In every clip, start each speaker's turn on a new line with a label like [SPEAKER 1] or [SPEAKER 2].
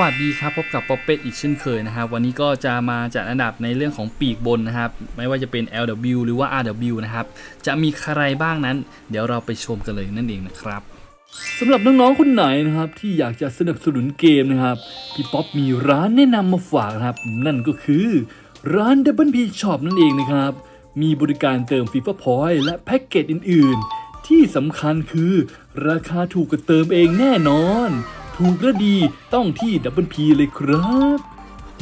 [SPEAKER 1] วัสดีครับพบกับป๊อปเป็ดอีกเช่นเคยนะครับ วันนี้ก็จะมาจัดอันดับในเรื่องของปีกบนนะครับ ไม่ว่าจะเป็น LW หรือว่า RW นะครับ จะมีใครบ้างนั้น เดี๋ยวเราไปชมกันเลยนั่นเองนะครับสำหรับน้องๆคนไหนนะครับที่อยากจะสนับสนุนเกมนะครับพี่ป๊อปมีร้านแนะนำมาฝากนะครับ นั่นก็คือร้าน Double P Shop นั่นเองนะครับ มีบริการเติม FIFA Point และแพ็กเกจอื่น ๆ ที่สำคัญคือราคาถูกกว่าเติมเองแน่นอน ถูกและดีต้องที่ Double P เลยครับ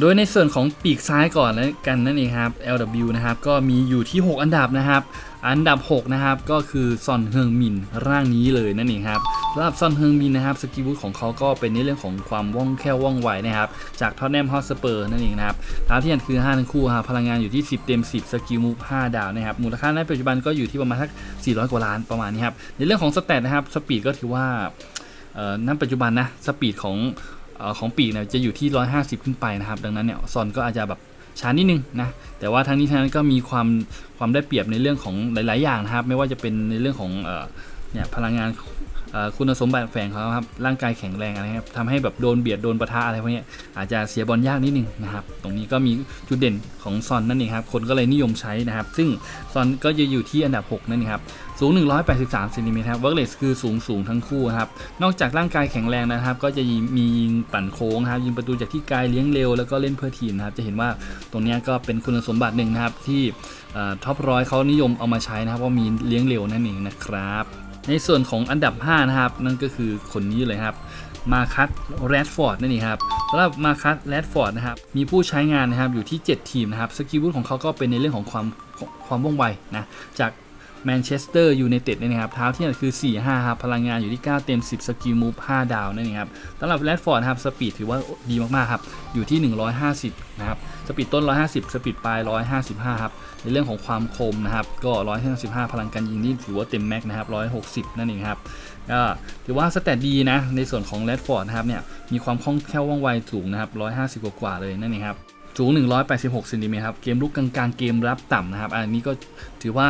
[SPEAKER 1] โดยในส่วนของปีกซ้ายก่อนแล้วกันนั่นเองครับ LW นะครับก็มีอยู่ที่ 6 อันดับนะครับ อันดับ 6 นะครับก็คือซอนเฮิงมินร่างนี้เลยนั่นเองครับสำหรับซอนเฮิงมินนะครับสกิลบูทของเขาก็เป็นในเรื่องของความว่องแคล่วว่องไวนะครับจากท็อตแนมฮอสเปอร์นั่นเองนะครับท้าที่อันคือ 5 ทั้งคู่ครับพลังงานอยู่ที่ 10 เต็ม 10 สกิลมูฟ5ดาวนะครับมูลค่าในปัจจุบันก็อยู่ที่ประมาณสัก400 กว่าล้านประมาณนี้ครับในเรื่องของสเตตนะครับสปีดก็ถือว่า เอ่อณปัจจุบันนะสปีดของอของปีกเนี่ยจะอยู่ที่ 150 ขึ้นไปนะครับ ดังนั้นเนี่ยซอนก็อาจจะแบบช้านิดนึงนะแต่ว่าทั้งนี้ทั้งนั้นก็มีความความได้เปรียบในเรื่องของหลาย ๆ อย่างนะครับ ไม่ว่าจะเป็นในเรื่องของเนี่ยพลังงาน คุณสมบัติแฝงเขาครับร่างกายแข็งแรงอะไรครับทำให้แบบโดนเบียดโดนปะทะอะไรพวกนี้อาจจะเสียบอลยากนิดนึงนะครับตรงนี้ก็มีจุดเด่นของซอนนั่นเองครับคนก็เลยนิยมใช้นะครับ ซึ่งซอนก็จะอยู่ที่อันดับ 6 นั่นเองครับสูง 183ซนติเมตรครับเวิร์กเลสคือสูงสูงทั้งคู่ครับนอกจากร่างกายแข็งแรงนะครับ ก็จะมียิงปั่นโค้งครับยิงประตูจากที่ไกลเลี้ยงเร็วแล้วก็เล่นเพื่อทีมนะครับจะเห็นว่าตรงนี้ก็เป็นคุณสมบัติหนึ่งนะครับที่ท็อปร้อยเขานิยมเอามาใช้นะครับว่ามีเลี้ยงเร็วนั่นเองนะครับ ในส่วนของอันดับ 5 นะครับ นั่นก็คือคนนี้เลยครับมาคัสแรดฟอร์ดนั่นเองครับสำหรับมาคัสแรดฟอร์ดนะครับมีผู้ใช้งานนะครับอยู่ที่ 7 ทีมนะครับสกิลบูทของเขาก็เป็นในเรื่องของความความว่องไวนะจาก แมนเชสเตอร์ยูไนเต็ดนะครับเท้าที่นั่นคือ 4-5ครับพลังงานอยู่ที่ 9 เต็ม 10 สกิลมูฟ5ดาวนั่นเองครับสำหรับแรดฟอร์ดครับสปีดถือว่าดีมากๆครับอยู่ที่ 150 นะครับสปีดต้น 150 สปีดปลาย 155 ครับ ในเรื่องของความคมนะครับก็ 155 พลังการยิงนี่ถือว่าเต็มแม็กนะครับ 160 นั่นเองครับก็ถือว่าสแตทดีนะในส่วนของแรดฟอร์ดนะครับเนี่ยมีความคล่องแคล่วว่องไวสูงนะครับ 150 กว่าๆเลยนั่นเองครับ สูง 186ซนติเมตรครับเกมลุกกลางๆ เกมรับต่ำนะครับ อันนี้ก็ถือว่า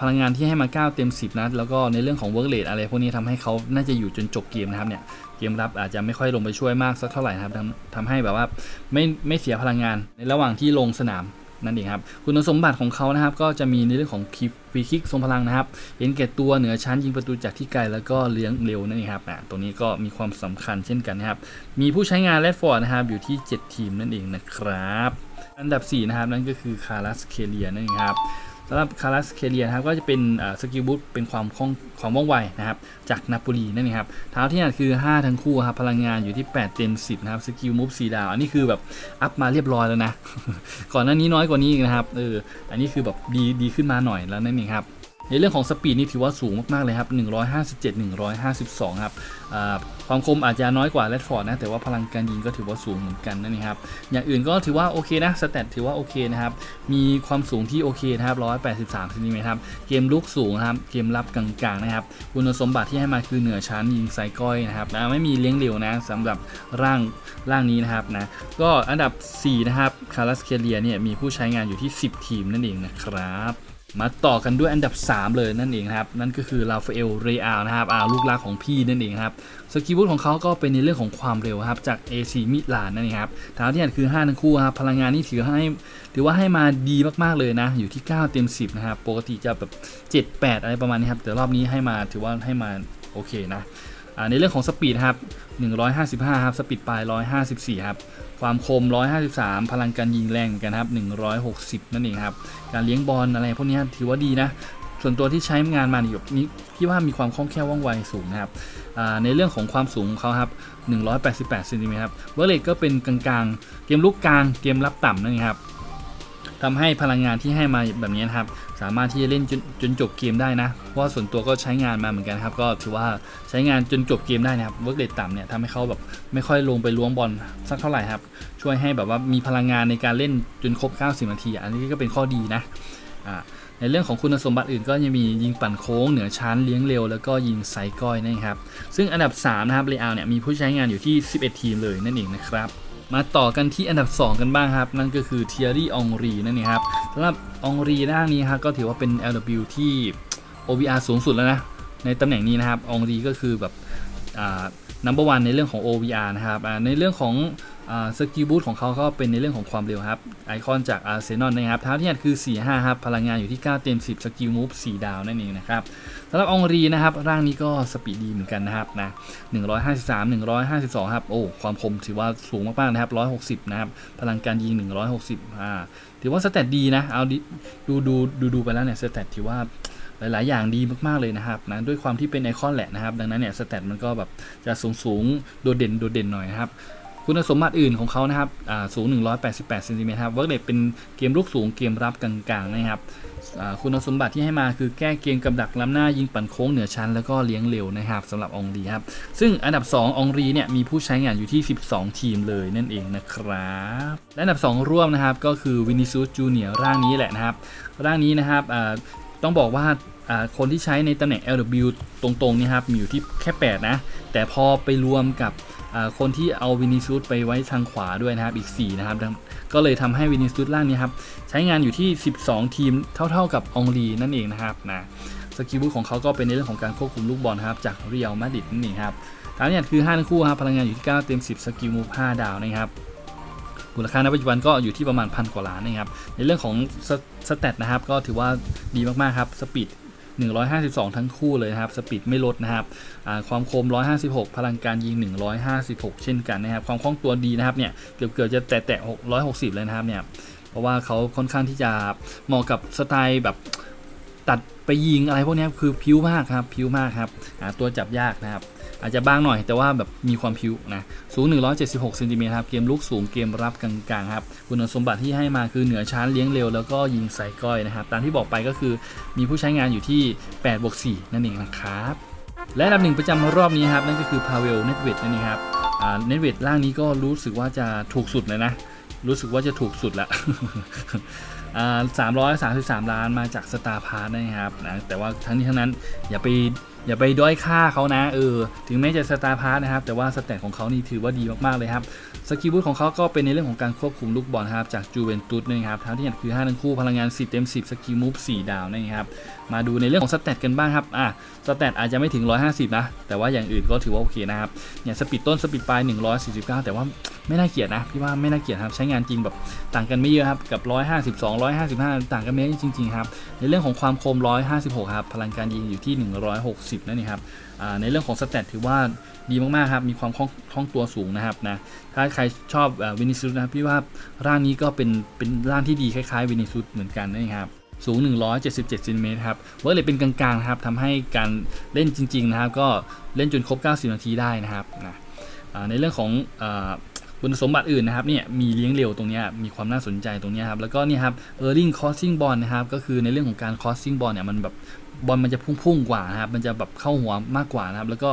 [SPEAKER 1] พลังงานที่ให้มา 9 เต็ม 10นะแล้วก็ในเรื่องของเวิร์กเลดอะไรพวกนี้ทำให้เขาน่าจะอยู่จนจบเกมนะครับเนี่ยเกมรับอาจจะไม่ค่อยลงไปช่วยมากสักเท่าไหร่นะครับทำทำให้แบบว่าไม่ไม่เสียพลังงานในระหว่างที่ลงสนาม นั่นเองครับ คุณสมบัติของเขานะครับ ก็จะมีในเรื่องของคีฟรีคิกทรงพลังนะครับเห็นแก่ตัวเหนือชั้นยิงประตูจากที่ไกลแล้วก็เลี้ยงเร็วนั่นเองครับอะตรงนี้ก็มีความสำคัญเช่นกันนะครับ มีผู้ใช้งานแรดฟอร์ดนะครับอยู่ที่ 7 ทีมนั่นเองนะครับ อันดับ 4 นะครับนั่นก็คือคารัสเคเลียนั่นเองครับ สำหรับคารัสเคเลียนะครับก็จะเป็นสกิลบูทเป็นความคล่องความว่องไวนะครับจากนาโปลีนั่นเองครับเท้าที่นั่นคือ 5 ทั้งคู่ครับพลังงานอยู่ที่ 8 เต็ม 10 นะครับสกิลมูฟ4ดาวอันนี้คือแบบอัพมาเรียบร้อยแล้วนะ ก่อนหน้านี้น้อยกว่านี้อีกนะครับเอออันนี้คือแบบดีดีขึ้นมาหน่อยแล้วนั่นเองครับ ในเรื่องของสปีดนี่ถือว่าสูงมาก ๆ เลยครับ 157 152 ครับอ่าความคมอาจจะน้อยกว่าแรดฟอร์ดนะ แต่ว่าพลังการยิงก็ถือว่าสูงเหมือนกันนั่นเองครับ อย่างอื่นก็ถือว่าโอเคนะ สแตทถือว่าโอเคนะครับ มีความสูงที่โอเคนะครับ 183ซนติเมตรครับ เกมลุกสูงครับ เกมรับกลางๆนะครับ คุณสมบัติที่ให้มาคือเหนือชั้นยิงไซก้อยนะครับนะไม่มีเลี้ยงเร็วนะสำหรับร่างร่างนี้นะครับนะ ก็อันดับ 4 นะครับ คารัสเคเลียเนี่ยมีผู้ใช้งานอยู่ที่ 10 ทีมนั่นเองนะครับ มาต่อกันด้วยอันดับ 3 เลยนั่นเองครับ นั่นก็คือราฟาเอลเรอัลนะครับอ่าลูกรักของพี่นั่นเองครับสกิลบูทของเขาก็เป็นในเรื่องของความเร็วครับ จาก AC มิลานนั่นเองครับเท้าที่อันคือ 5 ทั้งคู่ครับ พลังงานนี่ถือให้ถือว่าให้มาดีมากๆเลยนะ อยู่ที่ 9 เต็ม 10 นะครับ ปกติจะแบบ 7 8 อะไรประมาณนี้ครับ แต่รอบนี้ให้มาถือว่าให้มาโอเคนะ ในเรื่องของสปีดครับ155ครับสปีดปลาย154ครับความคม 153 พลังการยิงแรงเหมือนกันครับ 160 นั่นเองครับ การเลี้ยงบอลอะไรพวกนี้ถือว่าดีนะ ส่วนตัวที่ใช้งานมานี่แบบนี้พี่ว่ามีความคล่องแคล่วว่องไวสูงนะครับ ในเรื่องของความสูงของเขาครับ 188ซนติเมตรครับ เวอร์เลตก็เป็นกลางๆ เกมลุกกลาง เกมรับต่ำนั่นเองครับ ทำให้พลังงานที่ให้มาแบบนี้นะครับ สามารถที่จะเล่นจนจนจบเกมได้นะ เพราะว่าส่วนตัวก็ใช้งานมาเหมือนกันครับ ก็ถือว่าใช้งานจนจบเกมได้นะครับเวิร์กเดตต่ำเนี่ยทำให้เขาแบบไม่ค่อยลงไปล้วงบอลสักเท่าไหร่ครับ ช่วยให้แบบว่ามีพลังงานในการเล่นจนครบ 90 นาที อันนี้ก็เป็นข้อดีนะในเรื่องของคุณสมบัติอื่นก็ยังมียิงปั่นโค้งเหนือชั้นเลี้ยงเร็ว แล้วก็ยิงไซก้อยนะครับ ซึ่งอันดับ 3 นะครับเรอัลเนี่ยมีผู้ใช้งานอยู่ที่ 11 ทีมเลยนั่นเองนะครับ มาต่อกันที่อันดับ 2 กันบ้างครับ นั่นก็คือเทียรี่องรีนั่นเองครับสำหรับองรีด้านนี้ครับก็ถือว่าเป็น LW ที่ OVR สูงสุดแล้วนะ ในตำแหน่งนี้นะครับองรีก็คือแบบอ่า number one ในเรื่องของ OVR นะครับในเรื่องของ สกิลบูทของเขาก็เป็นในเรื่องของความเร็วครับ ไอคอนจาก Arsenal นะครับท้าที่อัดคือ 45 ครับ พลังงานอยู่ที่ 9 เต็ม 10 สกิลมูฟ4ดาวนั่นเองนะครับสำหรับองรีนะครับ ร่างนี้ก็สปีดดีเหมือนกันนะครับนะ153 152 ครับ โอ้ ความคมถือว่าสูงมาก ๆ นะครับ 160 นะครับ พลังการยิง 160อ่าถือว่าสเตตดีนะ เอาดูดูดูดูไปแล้วเนี่ยสเตตถือว่าหลาย ๆ อย่างดีมาก ๆ เลยนะครับนะด้วยความที่เป็นไอคอนแหละนะครับ ดังนั้นเนี่ยสเตตมันก็แบบจะสูงสูงโดดเด่นโดดเด่นหน่อยนะครับ คุณสมบัติอื่นของเขานะครับสูง 188เซนติเมตรครับเวิร์กเดเป็นเกมลูกสูงเกมรับกลางๆนะครับคุณสมบัติที่ให้มาคือแก้เกมกับดักล้ำหน้ายิงปั่นโค้งเหนือชั้นแล้วก็เลี้ยงเร็วนะครับสำหรับองรีครับ ซึ่งอันดับ 2 องรีเนี่ยมีผู้ใช้งานอยู่ที่ 12 ทีมเลยนั่นเองนะครับ และอันดับ 2 ร่วมนะครับก็คือวินิซูสจูเนียร่างนี้แหละนะครับ ร่างนี้นะครับต้องบอกว่าคนที่ใช้ในตำแหน่ง LW ตรงๆนี่ครับมีอยู่ที่แค่ 8 นะ แต่พอไปรวมกับ คนที่เอาวินิซูสไปไว้ทางขวาด้วยนะครับอีก 4 นะครับ ก็เลยทำให้วินิซูสร่างนี้ครับ ใช้งานอยู่ที่ 12 ทีมเท่าๆกับองรีนั่นเองนะครับนะสกิลบูทของเขาก็เป็นในเรื่องของการควบคุมลูกบอลครับจากเรียลมาดริดนั่นเองครับตามนี้คือ5ทั้งคู่ครับพลังงานอยู่ที่ 9 เต็ม 10 สกิลมูฟ5ดาวนะครับมูลค่าณปัจจุบันก็อยู่ที่ประมาณพันกว่าล้านนะครับในเรื่องของสสเตตนะครับก็ถือว่าดีมากๆครับสปีด 152 ทั้งคู่เลยนะครับ สปีดไม่ลดนะครับความคม 156 พลังการยิง 156 เช่นกันนะครับ ความคล่องตัวดีนะครับเนี่ยเกือบเกือบจะแตะแตะ660 เลยนะครับเนี่ยเพราะว่าเขาค่อนข้างที่จะเหมาะกับสไตล์แบบตัดไปยิงอะไรพวกนี้คือพิ้วมากครับพิ้วมากครับตัวจับยากนะครับ อาจจะบางหน่อยแต่ว่าแบบมีความพิ้วนะสูง 176เซนติเมตรครับเกมลุกสูงเกมรับกลางๆครับคุณสมบัติที่ให้มาคือเหนือชั้นเลี้ยงเร็วแล้วก็ยิงใส่ก้อยนะครับตามที่บอกไปก็คือมีผู้ใช้งานอยู่ที่8บวก4นั่นเองนะครับและอันดับหนึ่งประจำรอบนี้ครับนั่นก็คือพาเวลเนตเวดนั่นเองครับเนตเวดร่างนี้ก็รู้สึกว่าจะถูกสุดเลยนะ รู้สึกว่าจะถูกสุดละสามร้อยสามสิบสามล้านมาจากสตาร์พาร์ทนะครับนะแต่ว่าทั้งนี้ทั้งนั้นอย่าไป อย่าไปด้อยค่าเขานะเออถึงแม้จะสตาร์พาร์นะครับแต่ว่าสแตทของเขานี่ถือว่าดีมากๆเลยครับสกิลบูทของเขาก็เป็นในเรื่องของการควบคุมลูกบอลครับจากจูเวนตุสนะครับทั้งที่เห็นคือ5ทั้งคู่พลังงาน 10 เต็ม 10 สกิลมูฟ4ดาวนะครับมาดูในเรื่องของสแตทกันบ้างครับอะสแตทอาจจะไม่ถึง 150 นะ แต่ว่าอย่างอื่นก็ถือว่าโอเคนะครับเนี่ยสปีดต้นสปีดปลาย 149 แต่ว่าไม่น่าเกลียดนะพี่ว่าไม่น่าเกลียดครับใช้งานจริงแบบต่างกันไม่เยอะครับกับ 152 155 ต่างกันไม่เยอะจริงๆครับในเรื่องของความคม 156 ครับพลังการยิงอยู่ที่ 160นั่นเองครับในเรื่องของสแตทถือว่าดีมากๆครับ มีความคล่องคล่องตัวสูงนะครับนะ ถ้าใครชอบวินิซุสนะครับพี่ว่าร่างนี้ก็เป็นเป็นร่างที่ดีคล้ายๆวินิซุสเหมือนกันนะครับสูง 177เซนติเมตรครับเวิร์กเลยเป็นกลางๆนะครับทำให้การเล่นจริงๆนะครับก็เล่นจนครบ 90 นาทีได้นะครับนะในเรื่องของคุณสมบัติอื่นนะครับเนี่ยมีเลี้ยงเร็วตรงนี้มีความน่าสนใจตรงนี้ครับแล้วก็เนี่ยครับ earning crossing ball นะครับก็คือในเรื่องของการ crossing ball เนี่ยมันแบบ บอลมันจะพุ่งๆกว่านะครับ มันจะแบบเข้าหัวมากกว่านะครับ แล้วก็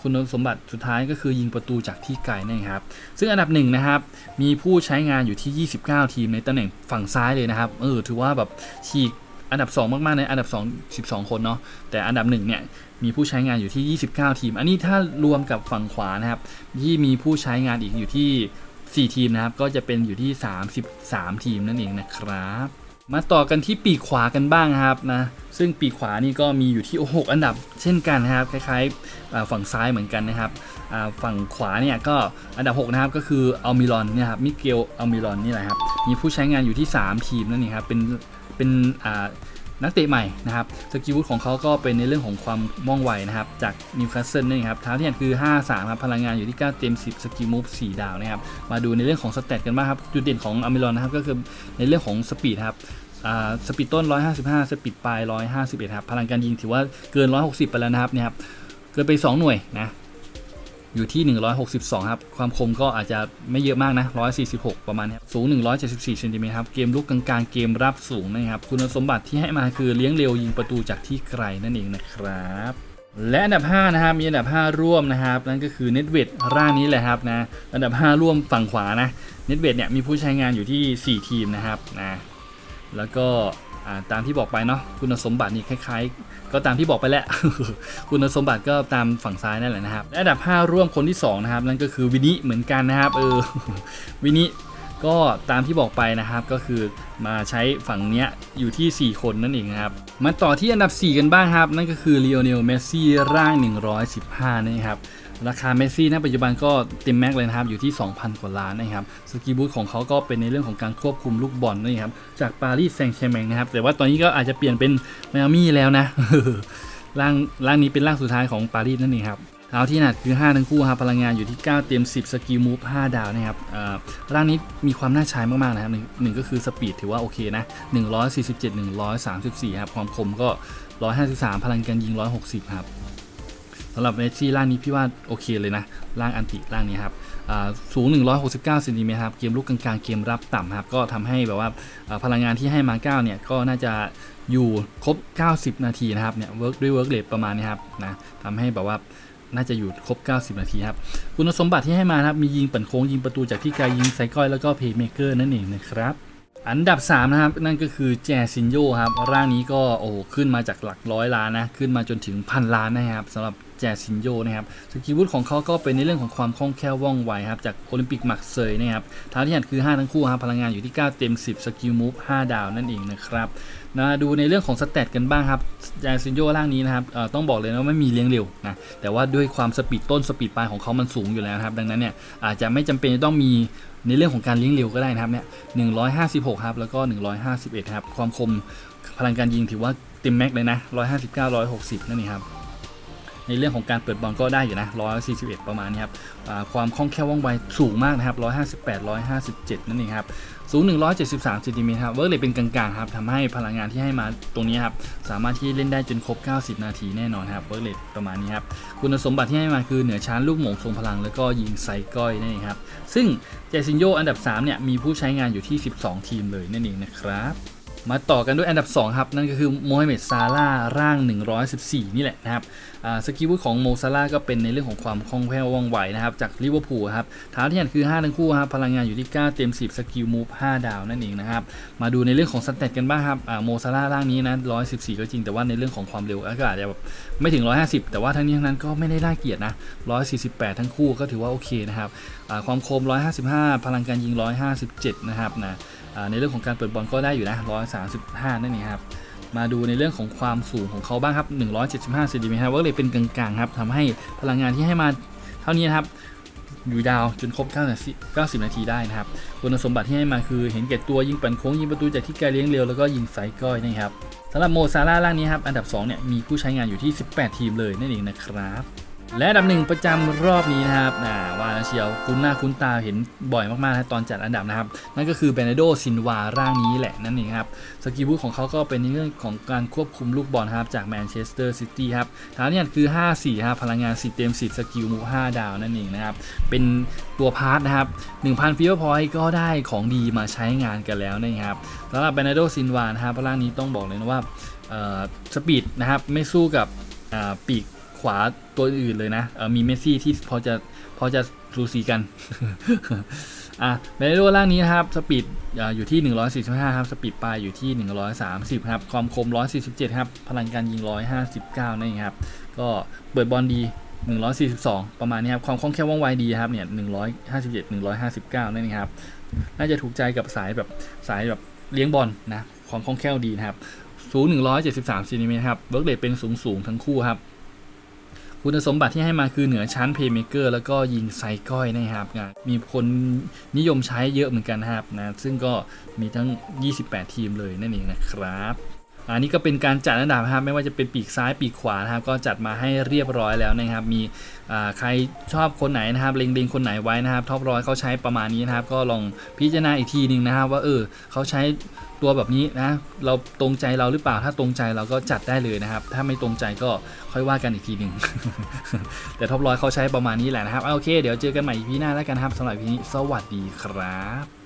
[SPEAKER 1] คุณสมบัติสุดท้ายก็คือยิงประตูจากที่ไกลนั่นครับ ซึ่งอันดับหนึ่งนะครับ มีผู้ใช้งานอยู่ที่ 29 ทีมในตำแหน่งฝั่งซ้ายเลยนะครับ เออ ถือว่าแบบฉีกอันดับ 2 มากๆในอันดับ 2 12 คนเนาะ แต่อันดับ1เนี่ยมีผู้ใช้งานอยู่ที่ 29 ทีม อันนี้ถ้ารวมกับฝั่งขวานะครับ ที่มีผู้ใช้งานอีกอยู่ที่ 4 ทีมนะครับ ก็จะเป็นอยู่ที่ 33 ทีมนั่นเองนะครับ มาต่อกันที่ปีกขวากันบ้างครับนะซึ่งปีกขวานี่ก็มีอยู่ที่ 6 อันดับเช่นกันนะครับคล้ายๆฝั่งซ้ายเหมือนกันนะครับฝั่งขวาเนี่ยก็อันดับ 6 นะครับก็คืออัลมิรอนเนี่ยครับมิเกลอัลมิรอนนี่แหละครับมีผู้ใช้งานอยู่ที่ 3 ทีมนั่นเองครับเป็นเป็น นักเตะใหม่นะครับสกิลวุฒของเขาก็เป็นในเรื่องของความว่องไวนะครับ จากนิวคาสเซิลนั่นเองครับท้าที่เห็นคือ 5-3 ครับพลังงานอยู่ที่ 9 เต็ม 10 สกิลมูฟ 4 ดาวนะครับ มาดูในเรื่องของสเตตกันบ้างครับ จุดเด่นของอัลมิรอนนะครับก็คือในเรื่องของสปีดครับสปีดต้น 155 สปีดปลาย 151 ครับ พลังการยิงถือว่าเกิน 160 ไปแล้วนะครับเนี่ยครับ เกินไป 2 หน่วยนะ อยู่ที่ 162 ครับ ความคมก็อาจจะไม่เยอะมากนะ 146 ประมาณนี้สูง 174เซนติเมตรครับ เกมลุกกลางๆ เกมรับสูงนะครับ คุณสมบัติที่ให้มาคือเลี้ยงเร็วยิงประตูจากที่ไกลนั่นเองนะครับ และอันดับ 5 นะครับ มีอันดับ 5 ร่วมนะครับ นั่นก็คือเน็ตเวดร่างนี้แหละครับนะ อันดับ 5 ร่วมฝั่งขวานะเน็ตเวดเนี่ยมีผู้ใช้งานอยู่ที่ 4 ทีมนะครับนะ แล้วก็ ตามที่บอกไปเนาะคุณสมบัตินี่คล้ายๆ ก็ตามที่บอกไปแหละคุณสมบัติก็ตามฝั่งซ้ายนั่นแหละนะครับและอันดับ 5 ร่วมคนที่2นะครับนั่นก็คือวินิเหมือนกันนะครับเออวินิก็ตามที่บอกไปนะครับก็คือมาใช้ฝั่งเนี้ยอยู่ที่ 4 คนนั่นเองครับมาต่อที่อันดับ 4 กันบ้างครับ นั่นก็คือเลโอเนลเมสซี่ร่าง 115นั่นเองครับ ราคาเมสซี่ณปัจจุบันก็เต็มแม็กเลยนะครับอยู่ที่ 2,000 กว่าล้านนะครับสกีบูธของเขาก็เป็นในเรื่องของการควบคุมลูกบอลนะครับจากปารีสแซงต์แชร์แมงนะครับแต่ว่าตอนนี้ก็อาจจะเปลี่ยนเป็นไมอามี่แล้วนะร่างร่างนี้เป็นร่างสุดท้ายของปารีสนั่นเองครับเท้าที่หนักคือ 5 ทั้งคู่ครับพลังงานอยู่ที่ 9 เต็ม 10 สกิลมูฟ 5 ดาวนะครับร่างนี้มีความน่าใช้มาก ๆ นะครับหนึ่งหนึ่งก็คือสปีดถือว่าโอเคนะ 147 134 ครับ ความคมก็ 153 พลังการยิง 160 ครับ สำหรับเมสซี่ร่างนี้พี่ว่าโอเคเลยนะร่างอันติร่างนี้ครับอ่าสูง 169ซนติเมตรครับเกมลุกกลางๆเกมรับต่ำครับก็ทำให้แบบว่าพลังงานที่ให้มา9เนี่ยก็น่าจะอยู่ครบ 90 นาทีนะครับเนี่ยเวิร์กด้วยเวิร์กเลทประมาณนี้ครับนะทำให้แบบว่าน่าจะอยู่ครบ 90 นาทีครับ คุณสมบัติที่ให้มาครับ มียิงปั่นโค้งยิงประตูจากที่ไกลยิงไซก้อยแล้วก็เพย์เมเกอร์นั่นเองนะครับ อันดับ 3 นะครับ นั่นก็คือแจซินโยครับ ร่างนี้ก็โอ้ขึ้นมาจากหลักร้อยล้านนะ ขึ้นมาจนถึงพันล้านนะครับสำหรับ แจซินโยนะครับสกิลวุฒของเขาก็เป็นในเรื่องของความคล่องแคล่วว่องไวครับจากโอลิมปิกมักเซยนะครับท้าที่หันคือ 5 ทั้งคู่ครับพลังงานอยู่ที่ 9 เต็ม 10 สกิลมูฟ5ดาวนั่นเองนะครับนะดูในเรื่องของสเตตกันบ้างครับแจซินโยร่างนี้นะครับต้องบอกเลยนะว่าไม่มีเลี้ยงเร็วนะแต่ว่าด้วยความสปีดต้นสปีดปลายของเขามันสูงอยู่แล้วครับดังนั้นเนี่ยอาจจะไม่จำเป็นจะต้องมีในเรื่องของการเลี้ยงเร็วก็ได้นะครับเนี่ย156ครับแล้วก็ 151ครับความคมพลังการยิงถือว่าเต็มแม็กเลยนะ 159 160 นั่นเองครับ ในเรื่องของการเปิดบอลก็ได้อยู่นะ 141 ประมาณนี้ครับความคล่องแคล่วว่องไวสูงมากนะครับ 158 157 นั่นเองครับ สูง 173เซนติเมตรครับ เวิร์กเลยเป็นกลางๆครับทำให้พลังงานที่ให้มาตรงนี้ครับ สามารถที่เล่นได้จนครบ 90 นาทีแน่นอนครับ เวิร์กเลยประมาณนี้ครับ คุณสมบัติที่ให้มาคือเหนือชั้นลูกหม่งทรงพลังแล้วก็ยิงไซก้อยนั่นเองครับ ซึ่งเจซินโยอันดับ 3 เนี่ย มีผู้ใช้งานอยู่ที่ 12 ทีมเลยนั่นเองนะครับ มาต่อกันด้วยอันดับ 2 ครับ นั่นก็คือโมฮัมเหม็ดซาร่าห์ร่าง 114 นี่แหละนะครับสกิลของโมซาร่าก็เป็นในเรื่องของความคล่องแคล่วว่องไวนะครับ จากลิเวอร์พูลครับฐาที่หันคือ 5 ทั้งคู่ครับพลังงานอยู่ที่ 9 เต็ม 10 สกิลมูฟ 5 ดาวนั่นเองนะครับ มาดูในเรื่องของสเตตกันบ้างครับโมซาร่าร่างนี้นะ 114 ก็จริงแต่ว่าในเรื่องของความเร็วก็อาจจะแบบไม่ถึง 150 แต่ว่าทั้งนี้ทั้งนั้นก็ไม่ได้น่าเกียดนะ 148 ทั้งคู่ก็ถือว่าโอเคนะครับความคม 155 พลังการยิง 157 นะครับนะ ในเรื่องของการเปิดบอลก็ได้อยู่นะ 135 นั่นเองครับ มาดูในเรื่องของความสูงของเขาบ้างครับ 175ซนติเมตรครับว่าเลยเป็นกลางๆครับทำให้พลังงานที่ให้มาเท่านี้นะครับ อยู่ดาวจนครบ 90 นาทีได้นะครับ คุณสมบัติที่ให้มาคือเห็นแก่ตัวยิงปั่นโค้งยิงประตูจากที่ไกลเลี้ยงเร็วแล้วก็ยิงไซก้อยนะครับสำหรับโมซาร่าห์ร่างนี้ครับอันดับ2เนี่ยมีผู้ใช้งานอยู่ที่ 18 ทีมเลยนั่นเองนะครับ และอันดับหนึ่งประจำรอบนี้นะครับนะว่าแล้วเชียวคุ้นหน้าคุ้นตาเห็นบ่อยมากๆนะตอนจัดอันดับนะครับ นั่นก็คือเบเนโดซินวาร่างนี้แหละนั่นเองครับสกิลบูของเขาก็เป็นในเรื่องของการควบคุมลูกบอลครับจากแมนเชสเตอร์ซิตี้ครับฐานเนี่ยคือ 5-4ครับพลังงาน 10 เต็ม 10 สกิลมู5ดาวนั่นเองนะครับ เป็นตัวพาร์ทนะครับ 1,000ฟิวพอยต์ก็ได้ของดีมาใช้งานกันแล้วนะครับสำหรับเบเนโดซินวานะครับร่างนี้ต้องบอกเลยนะว่าสปีดนะครับไม่สู้กับปีก ขวาตัวอื่นเลยนะมีเมสซี่ที่พอจะพอจะสูสีกันอะเบเนโดร่างนี้นะครับสปีดอ่าอยู่ที่ 145 ครับ สปีดปลายอยู่ที่ 130 ครับความคม 147 ครับ พลังการยิง 159นั่นเองครับ ก็เปิดบอลดี 142 ประมาณนี้ครับ ความคล่องแคล่วว่องไวดีครับเนี่ย 157 159 นั่นครับ น่าจะถูกใจกับสายแบบสายแบบเลี้ยงบอลนะ ความคล่องแคล่วดีนะครับ สูง 173ซนติเมตรครับ เบิร์กเลเป็นสูงสูงทั้งคู่ครับ คุณสมบัติที่ให้มาคือเหนือชั้นเพย์เมเกอร์แล้วก็ยิงไซก้อยนะครับมีคนนิยมใช้เยอะเหมือนกันนะครับนะซึ่งก็มีทั้ง 28 ทีมเลยนั่นเองนะครับ อันนี้ก็เป็นการจัดอันดับนะครับไม่ว่าจะเป็นปีกซ้ายปีกขวานะครับก็จัดมาให้เรียบร้อยแล้วนะครับ มีใครชอบคนไหนนะครับเล็งๆคนไหนไว้นะครับท็อปร้อยเขาใช้ประมาณนี้นะครับ ก็ลองพิจารณาอีกทีหนึ่งนะครับ ว่าเออเขาใช้ตัวแบบนี้นะเราตรงใจเราหรือเปล่าถ้าตรงใจเราก็จัดได้เลยนะครับ ถ้าไม่ตรงใจก็ค่อยว่ากันอีกทีหนึ่งแต่ท็อปร้อยเขาใช้ประมาณนี้แหละนะครับโอเค เดี๋ยวเจอกันใหม่ EP หน้าแล้วกันครับสำหรับ EP นี้สวัสดีครับ